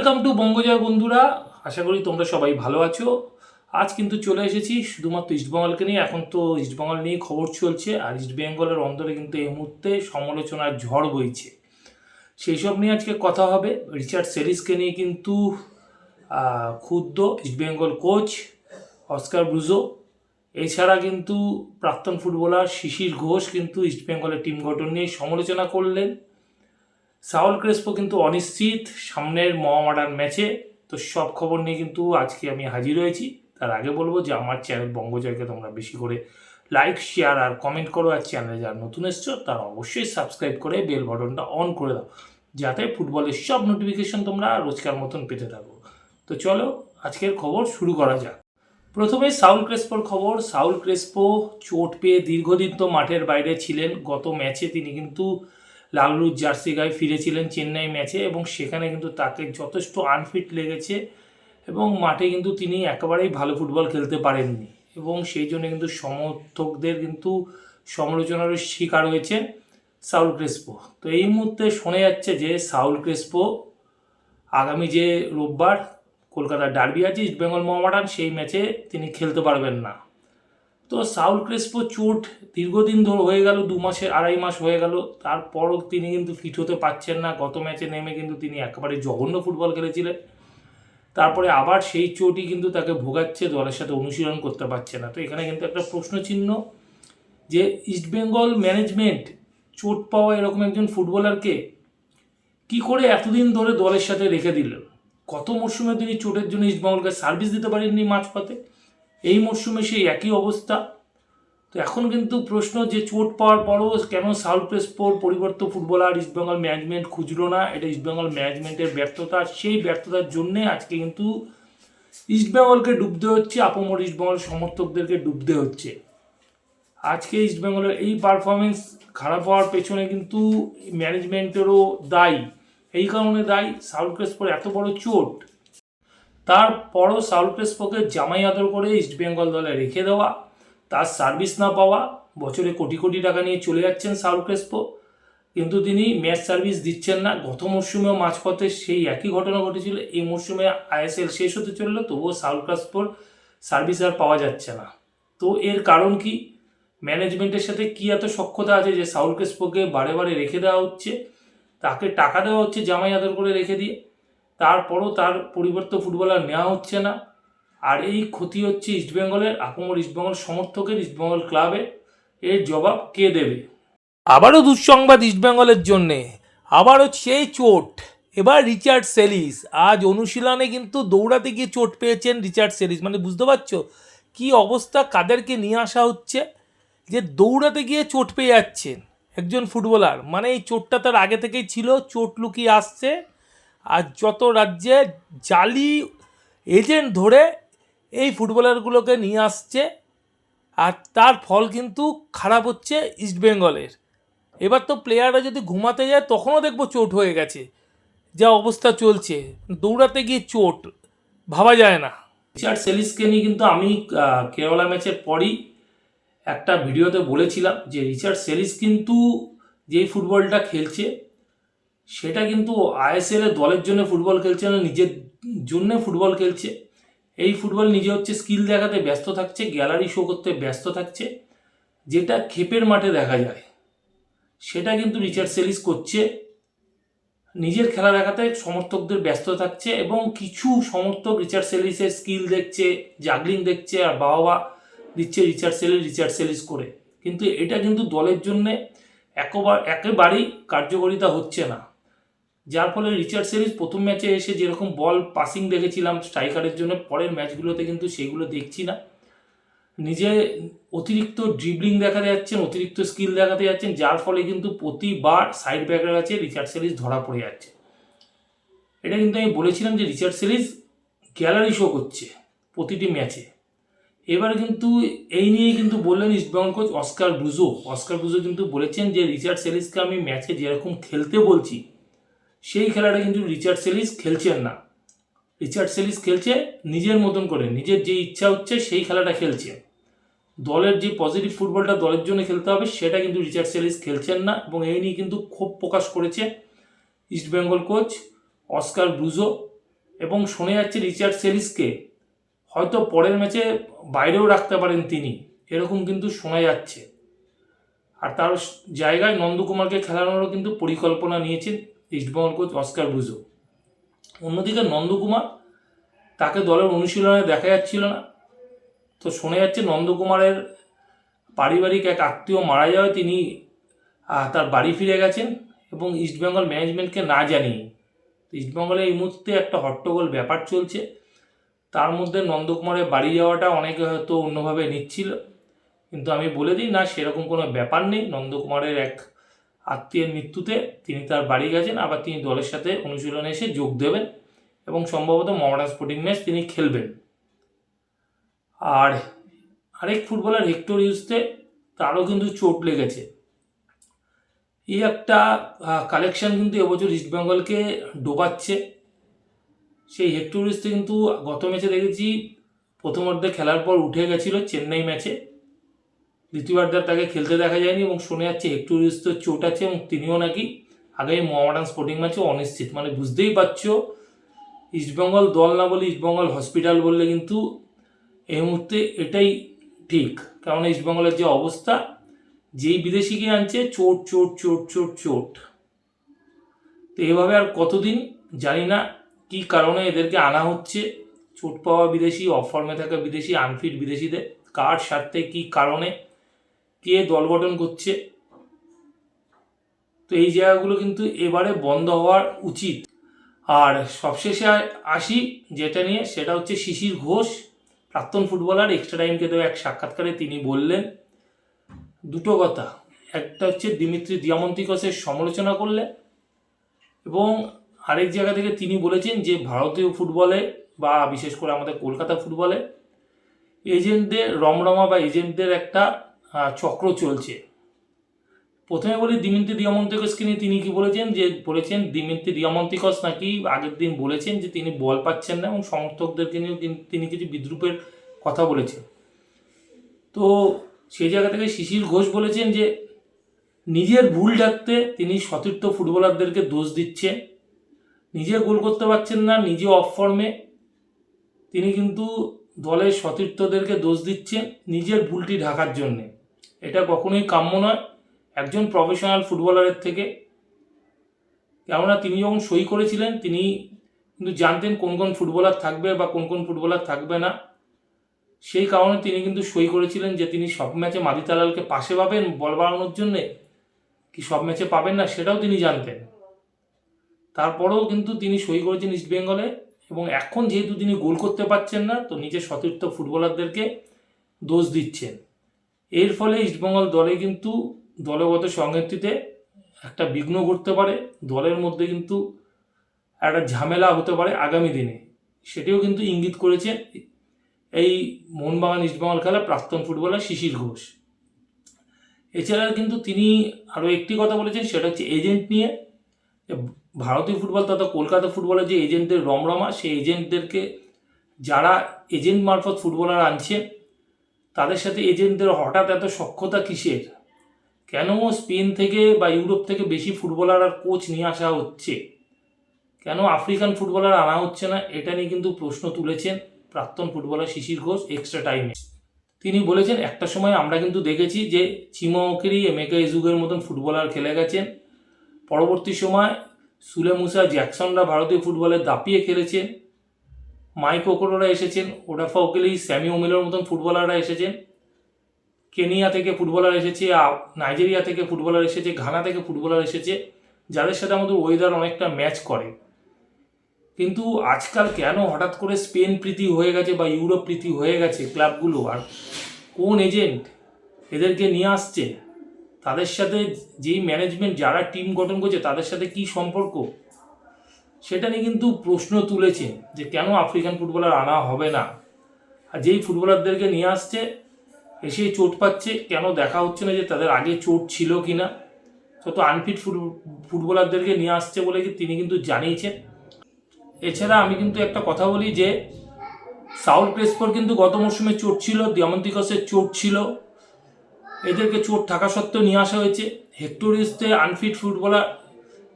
Welcome to বঙ্গজয় বন্ধুরা, আশা করি তোমরা সবাই ভালো আছো। আজ কিন্তু চলে এসেছি শুধুমাত্র ইস্টবেঙ্গলকে নিয়ে। এখন তো ইস্টবেঙ্গল নিয়ে খবর চলছে, আর ইস্টবেঙ্গলের অন্দরে কিন্তু এই মুহূর্তে সমালোচনার ঝড় বইছে। সেই সব নিয়ে আজকে কথা হবে। রিচার্ড সেরিসকে নিয়ে কিন্তু ক্ষুব্ধ ইস্টবেঙ্গল কোচ অস্কার ব্রুজো এছাড়া কিন্তু প্রাক্তন ফুটবলার শিশির ঘোষ কিন্তু ইস্টবেঙ্গলের টিম গঠন নিয়ে সমালোচনা করলেন। সাউল ক্রেসপো কিন্তু অনিশ্চিত সামনের মহামাডান ম্যাচে। তো সব খবর নিয়ে কিন্তু আজকে আমি হাজির হয়েছি। তার আগে বলব যে আমার চ্যানেল বঙ্গজয়কে তোমরা বেশি করে লাইক, শেয়ার আর কমেন্ট করো। আর চ্যানেলে যারা নতুন এসছো, তারা অবশ্যই সাবস্ক্রাইব করে বেল বাটনটা অন করে দাও। যাতে ফুটবলের সব নোটিফিকেশন তোমরা রোজকার মতন পেতে থাকো। তো চলো আজকের খবর শুরু করা যাক। প্রথমে সাউল ক্রেসপোর খবর। সাউল ক্রেসপো চোট পেয়ে দীর্ঘদিন তো মাঠের বাইরে ছিলেন। গত ম্যাচে তিনি কিন্তু লালরুর জার্সি গায়ে ফিরেছিলেন চেন্নাই ম্যাচে এবং সেখানে কিন্তু তাকে যথেষ্ট আনফিট লেগেছে এবং মাঠে কিন্তু তিনি একেবারেই ভালো ফুটবল খেলতে পারেননি। এবং সেই জন্য কিন্তু সমর্থকদের কিন্তু সমালোচনার শিকার হয়েছে সাউল ক্রেসপো। তো এই মুহূর্তে শোনা যাচ্ছে যে সাউল ক্রেসপো আগামী যে রোববার কলকাতার ডার্বি আছে, ইস্টবেঙ্গল মোহামেডান, সেই ম্যাচে তিনি খেলতে পারবেন না। তো সাউল ক্রেসপো চোট দীর্ঘদিন ধরে হয়ে গেল, দু মাসে, আড়াই মাস হয়ে গেল। তারপরও তিনি কিন্তু ফিট হতে পারছেন না। গত ম্যাচে নেমে কিন্তু তিনি একেবারে জঘন্য ফুটবল খেলেছিলেন। তারপরে আবার সেই চোটই কিন্তু তাকে ভোগাচ্ছে, দলের সাথে অনুশীলন করতে পারছে না। তো এখানে কিন্তু একটা প্রশ্ন চিহ্ন যে ইস্টবেঙ্গল ম্যানেজমেন্ট চোট পাওয়া এরকম একজন ফুটবলারকে কি করে এতদিন ধরে দলের সাথে রেখে দিল কত মরশুমে তিনি চোটের জন্য ইস্টবেঙ্গলকে সার্ভিস দিতে পারেননি মাঝপথে? এই মরশুমে সেই একই অবস্থা। তো এখন কিন্তু প্রশ্ন যে চোট পাওয়ার পরও কেন সাউথ প্রেসপোর পরিবর্তিত ফুটবলার ইস্টবেঙ্গল ম্যানেজমেন্ট খুঁজলো না? এটা ইস্টবেঙ্গল ম্যানেজমেন্টের ব্যর্থতা। সেই ব্যর্থতার জন্যে আজকে কিন্তু ইস্টবেঙ্গলকে ডুবতে হচ্ছে, আপমর ইস্টবেঙ্গল সমর্থকদেরকে ডুবতে হচ্ছে। আজকে ইস্টবেঙ্গলের এই পারফরমেন্স খারাপ হওয়ার পেছনে কিন্তু ম্যানেজমেন্টেরও দায়ী। এই কারণে দায়ী সাউথ ক্রেসপোর এত বড় চোট। তারপরও সাউল ক্রেসপোকে জামাই আদর করে ইস্টবেঙ্গল দলে রেখে দেওয়া, তার সার্ভিস না পাওয়া, বছরে কোটি কোটি টাকা নিয়ে চলে যাচ্ছেন সাউল ক্রেসপো কিন্তু তিনি ম্যাচ সার্ভিস দিচ্ছেন না। গত মরশুমেও মাঝপথে সেই একই ঘটনা ঘটেছিল। এই মরশুমে আইএসএল শেষ হতে চলল, তবুও সাউল ক্রেসপোর সার্ভিস আর পাওয়া যাচ্ছে না। তো এর কারণ কি? ম্যানেজমেন্টের সাথে কি এত সক্ষতা আছে যে সাউল ক্রেসপোকে বারে বারে রেখে দেওয়া হচ্ছে? তাকে টাকা দেওয়া হচ্ছে জামাই আদর করে রেখে দিয়ে। তারপরও তার পরিবর্তে ফুটবলার নেওয়া হচ্ছে না। আর এই ক্ষতি হচ্ছে ইস্টবেঙ্গলের আপমর ইস্টবেঙ্গল সমর্থকের ইস্টবেঙ্গল ক্লাবে এর জবাব কে দেবে? আবারও দুঃসংবাদ ইস্টবেঙ্গলের জন্যে। আবারও সেই চোট। এবার রিচার্ড সেলিস। আজ অনুশীলনে কিন্তু দৌড়াতে গিয়ে চোট পেয়েছেন রিচার্ড সেলিস। মানে বুঝতে পারছ কি অবস্থা, কাদেরকে নিয়ে আসা হচ্ছে? যে দৌড়াতে গিয়ে চোট পেয়ে যাচ্ছেন একজন ফুটবলার। মানে এই চোটটা তার আগে থেকেই ছিল, চোট লুকিয়ে আসছে। আর যত রাজ্যে জালি এজেন্ট ধরে এই ফুটবলারগুলোকে নিয়ে আসছে, আর তার ফল কিন্তু খারাপ হচ্ছে ইস্টবেঙ্গলের এবার তো প্লেয়াররা যদি ঘুমাতে যায়, তখনও দেখব চোট হয়ে গেছে, যা অবস্থা চলছে। দৌড়াতে গিয়ে চোট, ভাবা যায় না। রিচার্ড সেলিসকে নিয়ে কিন্তু আমি কেরালা ম্যাচের পরই একটা ভিডিওতে বলেছিলাম যে রিচার্ড সেলিস কিন্তু যেই ফুটবলটা খেলছে সেটা কিন্তু আইএসএল এর দলের জন্য ফুটবল খেলছে না, নিজের জন্য ফুটবল খেলছে। এই ফুটবল নিজে হচ্ছে স্কিল দেখাতে ব্যস্ত থাকছে, গ্যালারি শো করতে ব্যস্ত থাকছে, যেটা ক্ষেপের মাঠে দেখা যায়। সেটা কিন্তু রিচার্ড সেলিস করছে। নিজের খেলা দেখাতে সমর্থকদের ব্যস্ত থাকছে এবং কিছু সমর্থক রিচার্ড সেলিসের স্কিল দেখছে, জাগলিং দেখছে আর বাবা দিচ্ছে রিচার্ড সেলিস রিচার্ড সেলিস করে। কিন্তু এটা কিন্তু দলের জন্যে একবার একেবারেই কার্যকারিতা হচ্ছে না। যার ফলে রিচার্ড সেরিস প্রথম ম্যাচে এসে যেরকম বল পাসিং দেখেছিলাম স্ট্রাইকারের জন্য, পরের ম্যাচগুলোতে কিন্তু সেগুলো দেখছি না। নিজে অতিরিক্ত ড্রিবলিং দেখাতে যাচ্ছেন অতিরিক্ত স্কিল দেখাতে যাচ্ছেন, যার ফলে কিন্তু প্রতিবার সাইড ব্যাকের কাছে রিচার্ড সেরিস ধরা পড়ে যাচ্ছে। এটা কিন্তু আমি বলেছিলাম যে রিচার্ড সেরিস গ্যালারি শো করছে প্রতিটি ম্যাচে। এবার কিন্তু এই নিয়ে কিন্তু বললেন East Bengal coach Oscar Bruzon Oscar Bruzon কিন্তু বলেছেন যে রিচার্ড সেলিসকে আমি ম্যাচে যেরকম খেলতে বলছি সেই খেলাটা কিন্তু রিচার্ড সেলিস খেলছেন না। রিচার্ড সেলিস খেলছে নিজের মতন করে, নিজের যে ইচ্ছা হচ্ছে সেই খেলাটা খেলছে। দলের যে পজিটিভ ফুটবলটা দলের জন্য খেলতে হবে, সেটা কিন্তু রিচার্ড সেলিস খেলছেন না এবং এই নিয়ে কিন্তু ক্ষোভ প্রকাশ করেছে ইস্টবেঙ্গল কোচ অস্কার ব্রুজো এবং শোনা যাচ্ছে রিচার্ড সেলিসকে হয়তো পরের ম্যাচে বাইরেও রাখতে পারেন তিনি, এরকম কিন্তু শোনা যাচ্ছে। আর তার জায়গায় নন্দকুমারকে খেলানোরও কিন্তু পরিকল্পনা নিয়েছেন। ইস্টবেঙ্গল কোচ অস্কার বুজো। অন্যদিকে নন্দকুমার, তাকে দলের অনুশীলনে দেখা যাচ্ছিল না। তো শোনা যাচ্ছে নন্দকুমারের পারিবারিক এক আত্মীয় মারা যাওয়ায় তিনি তার বাড়ি ফিরে গেছেন এবং ইস্টবেঙ্গল ম্যানেজমেন্টকে না জানিয়ে। ইস্টবেঙ্গলে এই মুহূর্তে একটা হট্টগোল ব্যাপার চলছে। তার মধ্যে নন্দকুমারের বাড়ি যাওয়াটা অনেকে হয়তো অন্যভাবে নিচ্ছিল। কিন্তু আমি বলে দিই না, সেরকম কোনো ব্যাপার নেই। নন্দকুমারের এক আত্মীয়ের মৃত্যুতে তিনি তার বাড়ি গেছেন, আবার তিনি দলের সাথে অনুশীলনে এসে যোগ দেবেন এবং সম্ভবত মহারাজ স্পোর্টিং ম্যাচ তিনি খেলবেন। আর আরেক ফুটবলার হেক্টর ইউজতে তারও কিন্তু চোট লেগেছে। এই একটা কালেকশন কিন্তু এবছর ইস্টবেঙ্গলকে ডোবাচ্ছে। সেই হেক্টর ইউজতে কিন্তু গত ম্যাচে দেখেছি প্রথমার্ধে খেলার পর উঠে গেছিল চেন্নাই ম্যাচে। দ্বিতীয়ার্ধে আর তাকে খেলতে দেখা যায়নি এবং শোনা যাচ্ছে একটু ইউজতে চোট আছে এবং তিনিও নাকি আগামী মোহামেডান স্পোর্টিং ম্যাচে অনিশ্চিত। মানে বুঝতেই পারছ ইস্টবেঙ্গল দল না বলে ইস্টবেঙ্গল হসপিটাল বললে কিন্তু এই মুহূর্তে এটাই ঠিক। কারণ ইস্টবেঙ্গলের যে অবস্থা, যেই বিদেশিকে আনছে, চোট চোট চোট চোট চোট। তো এভাবে আর কতদিন জানি না কি কারণে এদেরকে আনা হচ্ছে, চোট পাওয়া বিদেশি অফর্মে থাকা বিদেশি আনফিট বিদেশিদের, কার স্বার্থে কি কারণে কে দল গঠন করছে? তো এই জায়গাগুলো কিন্তু এবারে বন্ধ হওয়ার উচিত। আর সবশেষে আসি, যেটা নিয়ে, সেটা হচ্ছে শিশির ঘোষ, প্রাক্তন ফুটবলার এক্সট্রা টাইমকে দেওয়া এক সাক্ষাৎকারে তিনি বললেন, দুটো কথা। একটা হচ্ছে দিমিত্রি দিয়ামন্তিকসের সমালোচনা করলেন এবং আরেক জায়গা থেকে তিনি বলেছেন যে ভারতীয় ফুটবলে বা বিশেষ করে আমাদের কলকাতা ফুটবলে এজেন্টদের, রমরমা বা এজেন্টদের একটা চক্র চলছে। প্রথমে বলি দিমিন্তি দিয়ামন্তিকসকে নিয়ে তিনি কি বলেছেন? যে বলেছেন দিমিন্তি দিয়ামন্তিকস নাকি আগের দিন বলেছেন যে তিনি বল পাচ্ছেন না এবং সমর্থকদেরকে নিয়েও তিনি কিছু বিদ্রুপের কথা বলেছেন। তো সেই জায়গা থেকে শিশির ঘোষ বলেছেন যে নিজের ভুল ডাকতে তিনি সতীর্থ ফুটবলারদেরকে দোষ দিচ্ছেন। নিজে গোল করতে পারছেন না, নিজে অফ ফর্মে তিনি কিন্তু দলের সতীর্থদেরকে দোষ দিচ্ছেন নিজের ভুলটি ঢাকার জন্যে। এটা কখনোই কাম্য নয়। একজন প্রফেশনাল ফুটবলারের থেকে। কেননা তিনি যখন সই করেছিলেন, তিনি কিন্তু জানতেন কোন কোন ফুটবলার থাকবে বা কোন কোন ফুটবলার থাকবে না। সেই কারণে তিনি কিন্তু সই করেছিলেন যে তিনি সব ম্যাচে মাদি তালালকে পাশে পাবেন বল বাড়ানোর জন্যে। কি সব ম্যাচে পাবেন না সেটাও তিনি জানতেন। তারপরেও কিন্তু তিনি সই করেছেন ইস্ট বেঙ্গলে এবং এখন যেহেতু তিনি গোল করতে পারছেন না, তো নিজের সতীর্থ ফুটবলারদেরকে দোষ দিচ্ছেন। এর ফলে ইস্টবেঙ্গল দলে কিন্তু দলগত সংহতিতে একটা বিঘ্ন ঘটতে পারে। দলের মধ্যে কিন্তু একটা ঝামেলা হতে পারে আগামী দিনে। সেটিও কিন্তু ইঙ্গিত করেছেন এই মোহনবাগান ইস্টবেঙ্গল খেলা প্রাক্তন ফুটবলার শিশির ঘোষ। এছাড়া কিন্তু তিনি আরও একটি কথা বলেছেন, সেটা হচ্ছে এজেন্ট নিয়ে। ভারতীয় ফুটবল তথা কলকাতা ফুটবলের যে এজেন্টদের রমরমা, সেই এজেন্টদেরকে যারা এজেন্ট মারফত ফুটবলার আনছেন তাদের সাথে এজেন্টদের হঠাৎ এত সক্ষতা কিসের? কেন স্পেন থেকে বা ইউরোপ থেকে বেশি ফুটবলার আর কোচ নিয়ে আসা হচ্ছে? কেন আফ্রিকান ফুটবলার আনা হচ্ছে না? এটা নিয়ে কিন্তু প্রশ্ন তুলেছেন প্রাক্তন ফুটবলার শিশির ঘোষ এক্সট্রা টাইমে তিনি বলেছেন, একটা সময় আমরা কিন্তু দেখেছি যে চিমকেরি এমেকা ইজুগের মতন ফুটবলার খেলে গেছেন। পরবর্তী সময় সুলে মুসা জ্যাকসনরা ভারতীয় ফুটবলে দাপিয়ে খেলেছেন। মাইক ওকোরোরা এসেছেন ওডাফা ওকেলি স্যামি ওমেলের মতন ফুটবলাররা এসেছেন। কেনিয়া থেকে ফুটবলার এসেছে নাইজেরিয়া থেকে ফুটবলার এসেছে, ঘানা থেকে ফুটবলার এসেছে, যাদের সাথে আমাদের ওয়েদার অনেকটা ম্যাচ করে। কিন্তু আজকাল কেন হঠাৎ করে স্পেন প্রীতি হয়ে গেছে বা ইউরোপ প্রীতি হয়ে গেছে ক্লাবগুলো? আর কোন এজেন্ট এদেরকে নিয়ে আসছে? তাদের সাথে যেই ম্যানেজমেন্ট যারা টিম গঠন করছে, তাদের সাথে কি সম্পর্ক? সেটা নিয়ে কিন্তু প্রশ্ন তুলেছে যে কেন আফ্রিকান ফুটবলার আনা হবে না? আর যেই ফুটবলারদেরকে নিয়ে আসছে, এসে চোট পাচ্ছে, কেন দেখা হচ্ছে না যে তাদের আগে চোট ছিল কি না যত আনফিট ফুটবলারদেরকে নিয়ে আসছে বলে তিনি কিন্তু জানিয়েছেন। এছাড়া আমি কিন্তু একটা কথা বলি যে সাউল ক্রেসপোর কিন্তু গত মরশুমে চোট ছিল, দিয়ামন্তিকসের চোট ছিল। এদেরকে চোট থাকা সত্ত্বেও নিয়ে আসা হয়েছে। হেক্টোরিসতে আনফিট ফুটবলার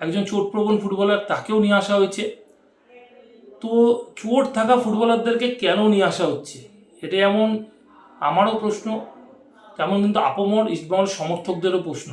একজন চোটপ্রবণ ফুটবলার তাকেও নিয়ে আসা হয়েছে। তো চোট থাকা ফুটবলারদেরকে কেন নিয়ে আসা হচ্ছে? এটা এমন আমারও প্রশ্ন, তেমন কিন্তু আপমর ইস্টবেঙ্গল সমর্থকদেরও প্রশ্ন।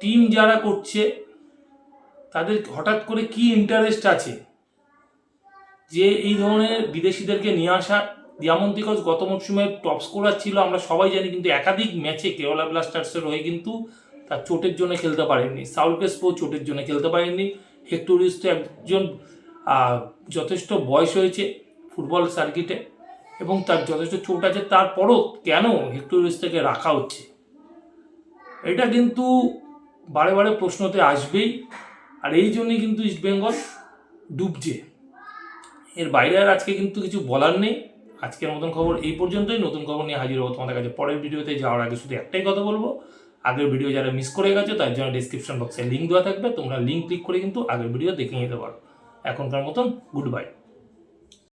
টিম যারা করছে, তাদের হঠাৎ করে কি ইন্টারেস্ট আছে? যে এই ধরনের বিদেশিদেরকে নিয়ে আসা দিয়ামন্তিকজ গত মরশুমে টপ স্কোরার ছিল, আমরা সবাই জানি কিন্তু একাধিক ম্যাচে কেরালা ব্লাস্টার্সের হয়ে কিন্তু তার চোটের জন্য খেলতে পারেননি। সাউল কেসপো চোটের জন্য খেলতে পারেননি। হেক্টোরিস তো একজন যথেষ্ট বয়স হয়েছে ফুটবল সার্কিটে এবং তার যথেষ্ট চোট আছে। তারপরও কেন হেক্টোরিস থেকে রাখা হচ্ছে? এটা কিন্তু বারে বারে প্রশ্নতে আসবেই। আর এই জন্যই কিন্তু ইস্টবেঙ্গল ডুবছে। এর বাইরে আর আজকে কিন্তু কিছু বলার নেই। আজকের নতুন খবর এই পর্যন্তই। নতুন খবর নিয়ে হাজির হব তোমাদের কাছে। পরের ভিডিওতে যাওয়ার আগে শুধু একটাই কথা বলব। আগের ভিডিও যারা মিস করে গেছো, তার জন্য ডিসক্রিপশন বক্সে লিঙ্ক দেওয়া থাকবে। তোমরা লিঙ্ক ক্লিক করে কিন্তু আগের ভিডিও দেখে নিতে পারো। এখনকার মতন গুড বাই